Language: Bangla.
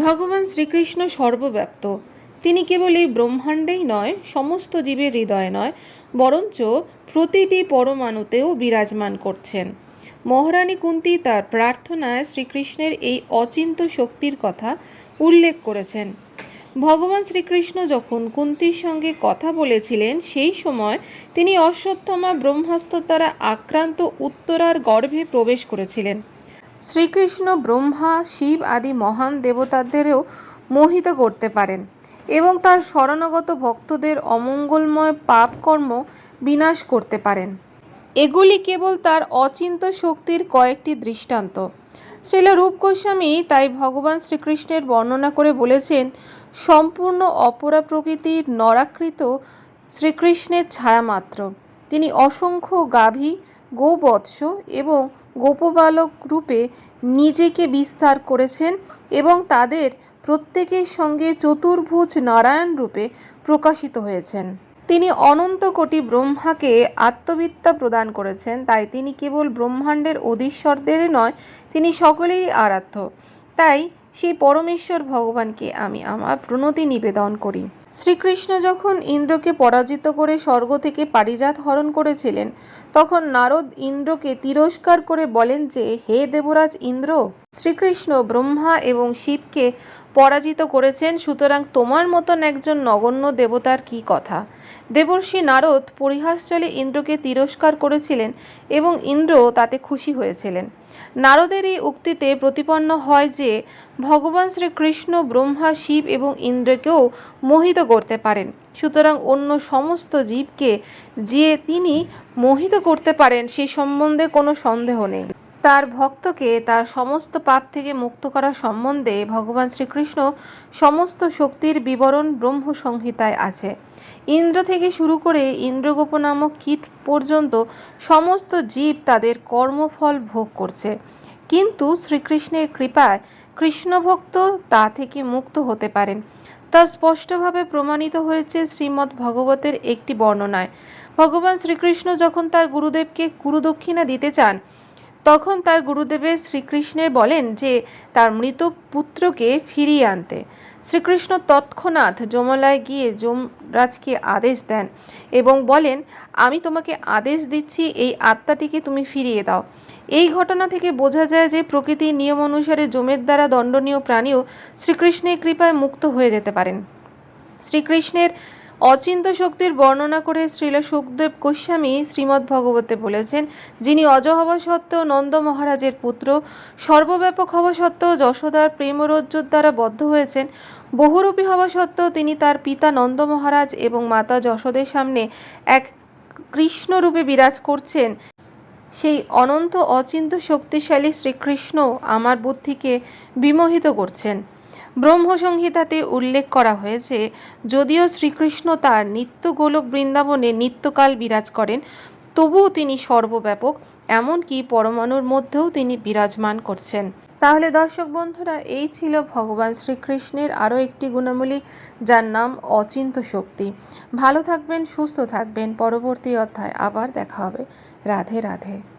ভগবান শ্রীকৃষ্ণ সর্বব্যাপ্ত। তিনি কেবল এই ব্রহ্মাণ্ডেই নয়, সমস্ত জীবের হৃদয়ে নয়, বরঞ্চ প্রতিটি পরমাণুতেও বিরাজমান করছেন। মহারানী কুন্তি তার প্রার্থনায় শ্রীকৃষ্ণের এই অচিন্ত শক্তির কথা উল্লেখ করেছেন। ভগবান শ্রীকৃষ্ণ যখন কুন্তির সঙ্গে কথা বলেছিলেন, সেই সময় তিনি অশ্বত্থমা ব্রহ্মাস্ত্র দ্বারা আক্রান্ত উত্তরার গর্ভে প্রবেশ করেছিলেন। শ্রীকৃষ্ণ, ব্রহ্মা, শিব আদি মহান দেবতাদেরও মোহিত করতে পারেন এবং তার শরণাগত ভক্তদের অমঙ্গলময় পাপকর্ম বিনাশ করতে পারেন। এগুলি কেবল তার অচিন্ত শক্তির কয়েকটি দৃষ্টান্ত। শ্রীল রূপ গোস্বামী তাই ভগবান শ্রীকৃষ্ণের বর্ণনা করে বলেছেন, সম্পূর্ণ অপরা প্রকৃতির নরাকৃত শ্রীকৃষ্ণের ছায়ামাত্র তিনি অসংখ্য গাভী গোবৎস এবং গোপবালক রূপে নিজেকে বিস্তার করেছেন এবং তাদের প্রত্যেকের সঙ্গে চতুর্ভুজ নারায়ণ রূপে প্রকাশিত হয়েছেন। তিনি অনন্ত কোটি ব্রহ্মাকে আত্মবিদ্যা প্রদান করেছেন, তাই তিনি কেবল ব্রহ্মাণ্ডের অধীশ্বরদেরই নয়, তিনি সকলেই আরাধ্য। তাই সেই পরমেশ্বর ভগবানকে আমি আমার প্রণতি নিবেদন করি। শ্রীকৃষ্ণ যখন ইন্দ্রকে পরাজিত করে স্বর্গ থেকে পারিজাত হরণ করেছিলেন, তখন নারদ ইন্দ্রকে তিরস্কার করে বলেন যে, হে দেবরাজ ইন্দ্র, শ্রীকৃষ্ণ ব্রহ্মা এবং শিবকে পরাজিত করেছেন, সুতরাং তোমার মতন একজন নগণ্য দেবতার কি কথা? দেবর্ষি নারদ পরিহাসচলে ইন্দ্রকে তিরস্কার করেছিলেন এবং ইন্দ্র তাতে খুশি হয়েছিলেন। নারদের এই উক্তিতে প্রতিপন্ন হয় যে ভগবান শ্রীকৃষ্ণ, ব্রহ্মা, শিব এবং ইন্দ্রকেও মোহিত করতে পারেন। সুতরাং অন্য সমস্ত জীবকে যে তিনি মোহিত করতে পারেন, সে সম্বন্ধে কোনো সন্দেহ নেই। তার ভক্তকে তার সমস্ত পাপ থেকে মুক্ত করা সম্বন্ধে ভগবান শ্রীকৃষ্ণ সমস্ত শক্তির বিবরণ ব্রহ্ম সংহিতায় আছে। ইন্দ্র থেকে শুরু করে ইন্দ্রগোপ নামক কীট পর্যন্ত সমস্ত জীব তাদের কর্মফল ভোগ করছে। কিন্তু শ্রীকৃষ্ণের কৃপায় কৃষ্ণভক্ত তা থেকে মুক্ত হতে পারেন। তা স্পষ্টভাবে প্রমাণিত হয়েছে শ্রীমদ্ ভগবতের একটি বর্ণনায়। ভগবান শ্রীকৃষ্ণ যখন তার গুরুদেবকে গুরুদক্ষিণা দিতে চান তখন তার গুরুদেবের শ্রীকৃষ্ণের বলেন যে তার মৃত পুত্রকে ফিরিয়ে আনতে। শ্রীকৃষ্ণ তৎক্ষণাৎ যমলায় গিয়ে যমরাজকে আদেশ দেন এবং বলেন, আমি তোমাকে আদেশ দিচ্ছি, এই আত্মাটিকে তুমি ফিরিয়ে দাও। এই ঘটনা থেকে বোঝা যায় যে প্রকৃতির নিয়ম অনুসারে যমের দ্বারা দণ্ডনীয় প্রাণীও শ্রীকৃষ্ণের কৃপায় মুক্ত হয়ে যেতে পারেন। শ্রীকৃষ্ণের অচিন্ত শক্তির বর্ণনা করে শ্রীল সুখদেব গোস্বামী শ্রীমদ্ ভগবতে বলেছেন, যিনি অজ হওয়া সত্ত্বেও নন্দ মহারাজের পুত্র, সর্বব্যাপক হওয়া সত্ত্বেও যশোদার প্রেমরজ্জুর দ্বারা বদ্ধ হয়েছেন, বহুরূপী হওয়া সত্ত্বেও তিনি তার পিতা নন্দ মহারাজ এবং মাতা যশোদের সামনে এক কৃষ্ণরূপে বিরাজ করছেন। সেই অনন্ত অচিন্ত শক্তিশালী শ্রীকৃষ্ণ আমার বুদ্ধিকে বিমোহিত করছেন। ব্রহ্মসংহিতাতে উল্লেখ করা হয়েছে, যদিও শ্রীকৃষ্ণ তার নিত্য গোলক বৃন্দাবনে নিত্যকাল বিরাজ করেন, তবুও তিনি সর্বব্যাপক, এমনকি পরমাণুর মধ্যেও তিনি বিরাজমান করছেন। তাহলে দর্শক বন্ধুরা, এই ছিল ভগবান শ্রীকৃষ্ণের আরও একটি গুণাবলী, যার নাম অচিন্ত শক্তি। ভালো থাকবেন, সুস্থ থাকবেন। পরবর্তী অধ্যায় আবার দেখা হবে। রাধে রাধে।